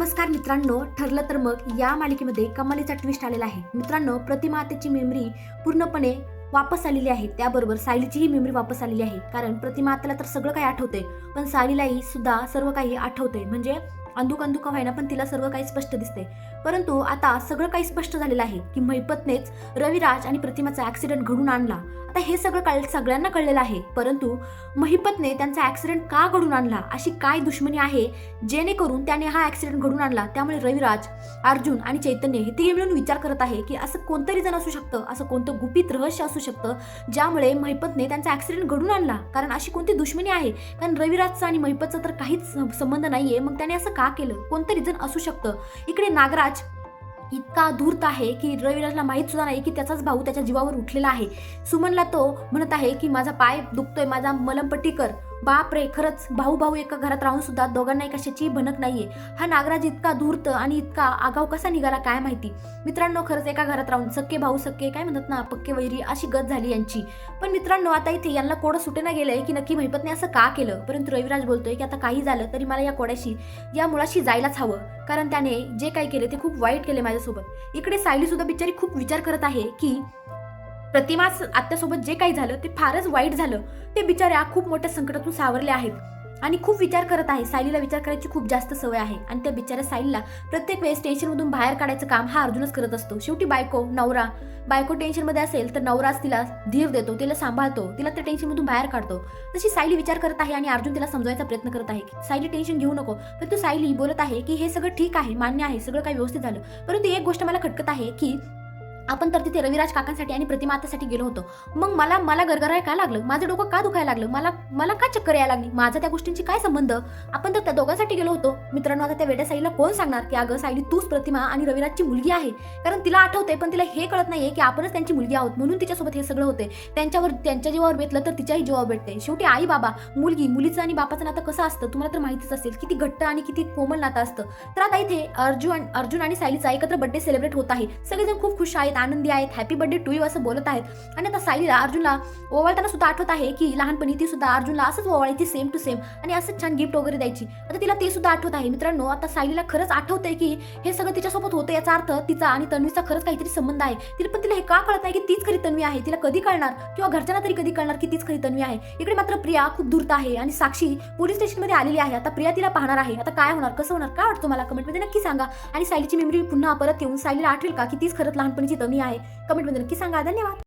नमस्कार मित्रांनो ठरलं तर मग या मालिकेमध्ये कमालीचा ट्विस्ट आलेला आहे. मित्रांनो प्रतिमा त्याची मेमरी पूर्णपणे वापस आलेली आहे. त्याबरोबर सायलीचीही मेमरी वापस आलेली आहे. कारण प्रतिमा तर सगळं काही आठवते पण सायलीलाही सुद्धा सर्व काही आठवते म्हणजे अंधुक अंधुक व्हायना पण तिला सर्व काही स्पष्ट दिसते. परंतु आता सगळं काही स्पष्ट झालेलं आहे की महिपतनेच रविराज आणि प्रतिमाचा ऍक्सिडेंट घडून आणला. आता हे सगळं कळ सगळ्यांना कळलेलं आहे. परंतु महिपतने त्यांचा ऍक्सिडेंट का घडून आणला? अशी काय दुश्मनी आहे जेणेकरून त्याने हा ऍक्सिडेंट घडून आणला? त्यामुळे रविराज अर्जुन आणि चैतन्य हे तिघे मिळून विचार करत आहे की असं कोणतरी जण असू शकतं. असं कोणतं गुपित रहस्य असू शकतं ज्यामुळे महिपतने त्यांचा ऍक्सिडेंट घडून आणला. कारण अशी कोणती दुश्मनी आहे? कारण रविराजचा आणि महिपतचा तर काहीच संबंध नाहीये. मग त्याने असं का केलं? कोणतरी जण असू शकतं. इकडे नागराज इतका धूर्त आहे की रविराजला माहीत सुद्धा नाही की त्याचाच भाऊ त्याच्या जीवावर उठलेला आहे. सुमनला तो म्हणत आहे की माझा पाय दुखतोय माझा मलमपट्टी कर. बाप रे खरंच भाऊ भाऊ एका घरात राहून सुद्धा दोघांना कशाची भनक नाहीये. हा नागराज इतका धूर्त आणि इतका आगाव कसा निघाला काय माहिती? मित्रांनो खरंच एका घरात राहून सक्के भाऊ सक्के काय म्हणतात ना पक्के वैरी अशी गत झाली यांची. पण मित्रांनो आता इथे यांना कोडं सुटेना गेलंय की नक्की महिपतने असं का केलं? परंतु रविराज बोलतोय की आता काही झालं तरी मला या कोड्याशी या मुळाशी जायलाच हवं. कारण त्याने जे काही केले ते खूप वाईट केले माझ्यासोबत. इकडे सायली सुद्धा बिचारी खूप विचार करत आहे की प्रतिमा आत्यासोबत जे काही झालं ते फारच वाईट झालं. ते बिचाऱ्या खूप मोठ्या संकटातून सावरले आहेत. आणि खूप विचार करत आहे. सायलीला विचार करायची खूप जास्त सवय आहे. आणि त्या बिचाऱ्या सायलीला प्रत्येक वेळेस टेन्शनमधून बाहेर काढायचं काम हा अर्जुनच करत असतो. शेवटी बायको नवरा बायको टेन्शनमध्ये असेल तर नवराच तिला धीर देतो तिला सांभाळतो तिला त्या टेन्शनमधून बाहेर काढतो. तशी सायली विचार करत आहे आणि अर्जुन तिला समजवायचा प्रयत्न करत आहे की सायली टेन्शन घेऊ नको. परंतु सायली बोलत आहे की हे सगळं ठीक आहे मान्य आहे सगळं काही व्यवस्थित झालं. परंतु एक गोष्ट मला खटकत आहे की आपण तर तिथे रविराज काकांसाठी आणि प्रतिमातासाठी गेलो होतो. मग मला मला गरगराय का लागलं? माझं डोकं का दुखायला लागलं? मला मला का चक्कर यायला लागली? माझा त्या गोष्टींची काय संबंध? आपण तर त्या दोघांसाठी गेलो होतो. मित्रांनो आता त्या वेड्या साईला कोण सांगणार की अगं सायली तूच प्रतिमा आणि रविराजची मुलगी आहे? कारण तिला आठवते पण तिला हे कळत नाहीये की आपणच त्यांची मुलगी आहोत. म्हणून तिच्यासोबत हे सगळं होते त्यांच्यावर त्यांच्या जीवावर बेतलं तर तिच्याही जीवावर भेटते शेवटी आई बाबा मुलगी मुलीचं आणि बापाचं नातं कसं असतं तुम्हाला तर माहितीच असेल. किती घट्ट आणि किती कोमल नातं असतं. तर आता इथे अर्जुन अर्जुन आणि सायलीचा एकत्र बर्थडे सेलिब्रेट होत आहे. सगळेजण खूप खुश आहेत. आनंदी आहेत हॅपी बर्थडे टू यू असं बोलत आहेत. आणि आता सायलीला अर्जुनला ओवाळताना सुद्धा आठवत आहे की लहानपणी ती सुद्धा अर्जुनला असंच ओवाळायची सेम टू सेम आणि असंच छान गिफ्ट वगैरे द्यायची. आता तिला ते सुद्धा आठवत आहे. मित्रांनो आता सायलीला खरंच आठवतंय की हे सगळं तिच्यासोबत होतं याचा अर्थ तिचा आणि तन्वीचा खरंच काहीतरी संबंध आहे. तिला पण तिला हे का कळत नाही की तीच खरी तन्वी आहे? तिला कधी कळणार? किंवा घरच्यांना तरी कधी कळणार की तीच खरी तन्वी आहे? इकडे मात्र प्रिया खूप दूरत आहे आणि साक्षी पोलीस स्टेशनमध्ये आलेली आहे. आता प्रिया तिला पाहणार आहे. आता काय होणार? कसं होणार? काय वाटतं मला कमेंटमध्ये नक्की सांगा. आणि सायलीची मेमरी पुन्हा परत येऊन सायलीला आठवेल का की तीच खरंच लहानपणीची तन्वी आहे. कमेंटमध्ये नक्की सांगा. धन्यवाद.